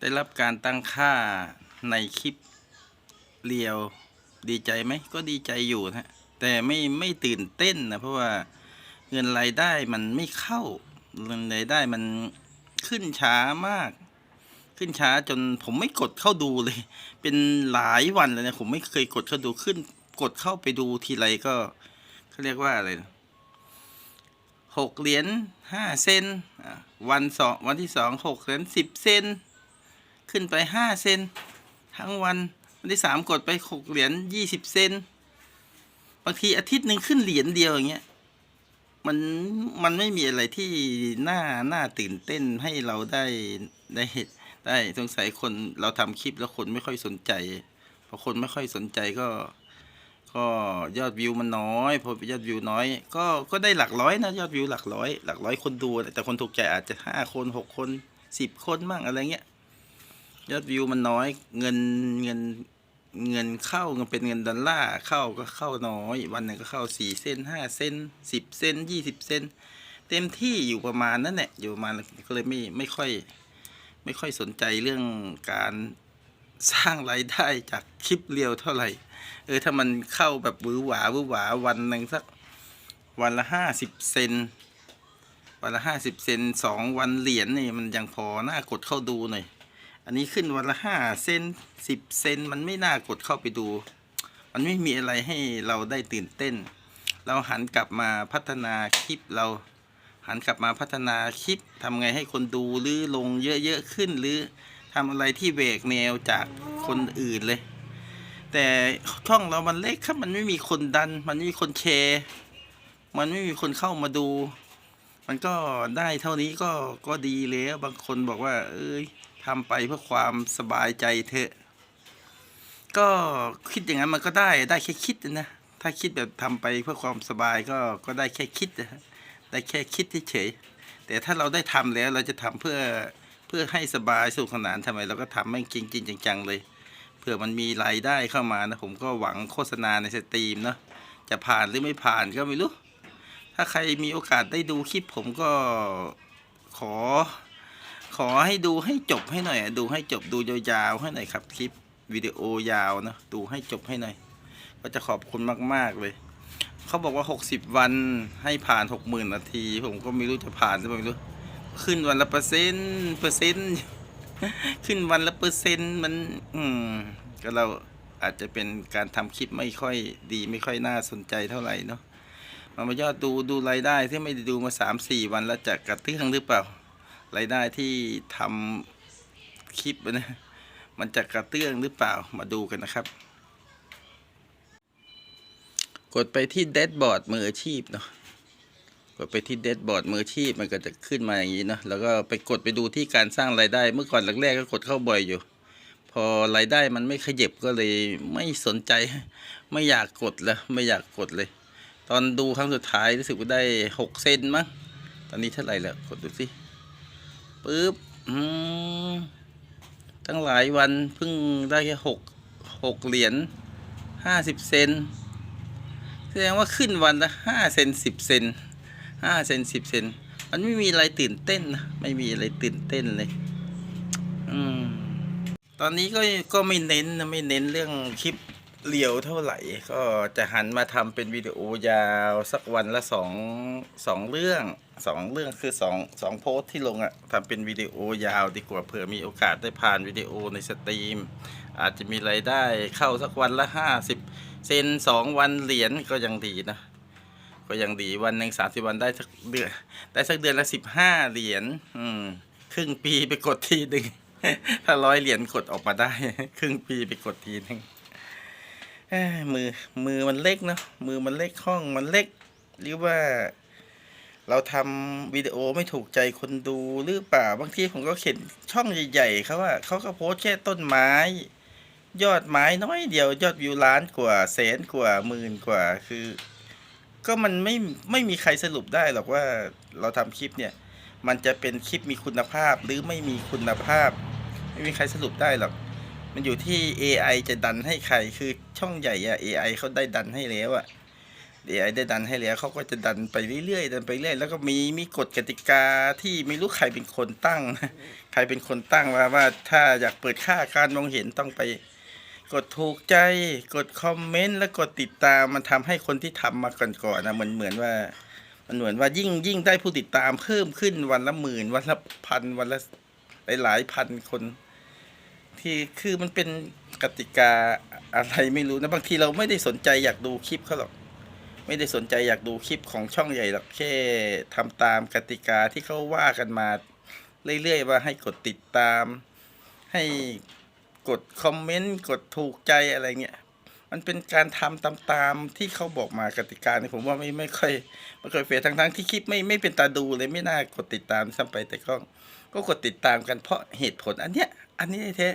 ได้รับการตั้งค่าในคลิปเรียวดีใจไหมก็ดีใจอยู่นะแต่ไม่ไม่ตื่นเต้นนะเพราะว่าเงินรายได้มันไม่เข้าเงินรายได้มันขึ้นช้ามาก ขึ้นช้าจนผมไม่กดเข้าดูเลย เป็นหลายวันเลยนะผมไม่เคยกดเข้าดูขึ้น กดเข้าไปดูทีไรก็เขาเรียกว่าอะไรนะหกเหรียญห้าเซนวันสองวันที่สองหกเหรียญสิบเซน ขึ้นไปห้าเซนทั้งวัน วันที่สามกดไปหกเหรียญยี่สิบเซนบางทีอาทิตย์หนึ่งขึ้นเหรียญเดียวอย่างเงี้ยมันมันไม่มีอะไรที่น่าน่าตื่นเต้นให้เราได้ได้ได้สงสัยคนเราทำคลิปแล้วคนไม่ค่อยสนใจพอคนไม่ค่อยสนใจก็ ก็ยอดวิวมันน้อย พอยอดวิวน้อย ก็ก็ได้หลักร้อยนะยอดวิวหลักร้อย หลักร้อยคนดูแต่คนถูกใจอาจจะห้าคนหกคนสิบคนมั่งอะไรเงี้ย ยอดวิวมันน้อย เงินเงินเงินเข้าเงินเป็นเงินดอลลาร์เข้าก็เข้าน้อย วันหนึ่งก็เข้าสี่เซนห้าเซนสิบเซนยี่สิบเซนเต็มที่อยู่ประมาณนั้นแหละอยู่ประมาณก็เลยไม่ไม่ค่อย ไม่ค่อยสนใจเรื่องการสร้างรายได้จากคลิปเรียวเท่าไหร่ เออถ้ามันเข้าแบบวือหวาวือหวาวันหนึ่งสักวันละห้าสิบเซนวันละห้าสิบเซนสองวันเหรียญนี่มันยังพอน่ากดเข้าดูหน่อย อันนี้ขึ้นวันละห้าเซนสิบเซนมันไม่น่ากดเข้าไปดู มันไม่มีอะไรให้เราได้ตื่นเต้น เราหันกลับมาพัฒนาคลิปเราหันกลับมาพัฒนาคลิปทำไงให้คนดูหรือลงเยอะๆขึ้นหรือทำอะไรที่เบรกแนวจากคนอื่นเลย แต่ช่องเรามันเล็กครับมันไม่มีคนดัน มันไม่มีคนแชร์มันไม่มีคนเข้ามาดู มันก็ได้เท่านี้ก็ก็ดีแล้วบางคนบอกว่า เอ้ย ทำไปเพื่อความสบายใจเถอะ ก็คิดอย่างนั้นมันก็ได้ได้แค่คิดนะ ถ้าคิดแบบทำไปเพื่อความสบายก็ก็ได้แค่คิดนะได้แค่คิดเฉยแต่ถ้าเราได้ทำแล้วเราจะทำเพื่อเพื่อให้สบายสุขสนานทำไมเราก็ทำไม่จริงจริงจังๆเลยเผื่อมันมีรายได้เข้ามานะผมก็หวังโฆษณาในสตรีมเนาะจะผ่านหรือไม่ผ่านก็ไม่รู้ ถ้าใครมีโอกาสได้ดูคลิปผมก็ขอ ขอให้ดูให้จบให้หน่อย ดูให้จบดูยาวๆให้หน่อยครับ คลิปวิดีโอยาวนะดูให้จบให้หน่อย ก็จะขอบคุณมากๆเลย เขาบอกว่า 60 วันให้ผ่าน 60,000 นาที ผมก็ไม่รู้จะผ่านหรือเปล่าไม่รู้ ขึ้นวันละเปอร์เซ็นต์เปอร์เซ็นต์ขึ้นวันละเปอร์เซ็นต์มัน อืม ก็เราอาจจะเป็นการทำคลิปไม่ค่อยดีไม่ค่อยน่าสนใจเท่าไหร่เนาะมันมายอดดูดูรายได้ที่ไม่ได้ดูมาสามสี่วันแล้วจะกระเตื้องหรือเปล่า รายได้ที่ทำคลิปนะมันจะกระเตื้องหรือเปล่ามาดูกันนะครับ กดไปที่เดดบอร์ดมืออาชีพเนาะกดไปที่เดดบอร์ดมืออาชีพมันก็จะขึ้นมาอย่างนี้เนาะแล้วก็ไปกดไปดูที่การสร้างรายได้ เมื่อก่อนแรกๆก็กดเข้าบ่อยอยู่ พอรายได้มันไม่ขยับก็เลยไม่สนใจ ไม่อยากกดแล้วไม่อยากกดเลย ตอนดูครั้งสุดท้ายรู้สึกว่าได้หกเซนมั้งตอนนี้เท่าไหร่แล้วกดดูสิ ปึ๊บตั้งหลายวันเพิ่งได้แค่หกหกเหรียญห้าสิบเซนแสดงว่าขึ้นวันละห้าเซนสิบเซนห้าเซนสิบเซนมันไม่มีอะไรตื่นเต้นนะไม่มีอะไรตื่นเต้นเลย อืมตอนนี้ก็ก็ไม่เน้นนะไม่เน้นเรื่องคลิป เรียวเท่าไหร่ ก็จะหันมาทำเป็นวิดีโอยาวสักวันละสองสองเรื่องสองเรื่องคือสองสองโพสที่ลงอะทำเป็นวิดีโอยาวดีกว่าเผื่อมีโอกาสได้ผ่านวิดีโอในสตรีม อาจจะมีรายได้เข้าสักวันละห้าสิบเซนสองวันเหรียญก็ยังดีนะ ก็ยังดีวันหนึ่งสามสิบวันได้สักเดือนได้สักเดือนละสิบห้าเหรียญอืมครึ่งปีไปกดทีหนึ่งถ้าร้อยเหรียญกดออกมาได้ ครึ่งปีไปกดทีหนึ่ง มือมือมันเล็กเนาะมือมันเล็กห้องมันเล็ก หรือว่า เราทำวิดีโอไม่ถูกใจคนดูหรือเปล่าบางทีผมก็เห็นช่องใหญ่ๆเขาว่าเขาก็โพสแค่ต้นไม้ ยอดไม้น้อยเดียวยอดวิวล้านกว่าแสนกว่าหมื่นกว่าคือ ก็มันไม่ไม่มีใครสรุปได้หรอกว่าเราทำคลิปเนี่ยมันจะเป็นคลิปมีคุณภาพหรือไม่มีคุณภาพ ไม่มีใครสรุปได้หรอก มันอยู่ที่ AI จะดันให้ใครคือช่องใหญ่อะ AI เขาได้ดันให้แล้วอะ AI ได้ดันให้แล้วเขาก็จะดันไปเรื่อยๆดันไปเรื่อยแล้วก็มีมีกฎกติกาที่ไม่รู้ใครเป็นคนตั้ง ใครเป็นคนตั้งว่าว่าถ้าอยากเปิดค่าการมองเห็นต้องไปกดถูกใจ กดคอมเมนต์แล้วกดติดตามมันทำให้คนที่ทำมาก่อนๆนะมันเหมือนว่า มันเหมือนว่ายิ่งยิ่งได้ผู้ติดตามเพิ่มขึ้นวันละหมื่นวันละพันวันละหลายๆพันคน ที่คือมันเป็นกติกาอะไรไม่รู้นะบางทีเราไม่ได้สนใจอยากดูคลิปเขาหรอกไม่ได้สนใจอยากดูคลิปของช่องใหญ่หรอกแค่ทำตามกติกาที่เขาว่ากันมาเรื่อยๆว่าให้กดติดตาม ให้กดคอมเมนต์กดถูกใจอะไรเงี้ย มันเป็นการทำตามๆที่เขาบอกมากติกาเนี่ยผมว่าไม่ไม่ค่อยไม่ค่อยเฟรทั้งๆที่คลิปไม่ไม่เป็นตาดูเลยไม่น่ากดติดตามซ้ำไปแต่ก็ก็กดติดตามกันเพราะเหตุผลอันเนี้ยอันนี้แท้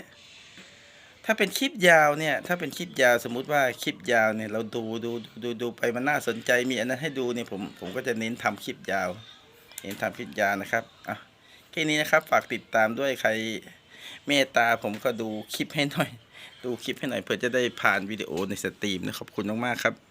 ถ้าเป็นคลิปยาวเนี่ย ถ้าเป็นคลิปยาวสมมุติว่าคลิปยาวเนี่ยเราดูดูดูดูไปมันน่าสนใจมีอันนั้นให้ดูเนี่ยผมผมก็จะเน้นทำคลิปยาว เน้นทำคลิปยาวนะครับอะแค่นี้นะครับฝากติดตามด้วยใครเมตตาผมก็ดูคลิปให้หน่อย ดูคลิปให้หน่อยเพื่อจะได้ผ่านวิดีโอในสตรีมนะขอบคุณมากๆครับ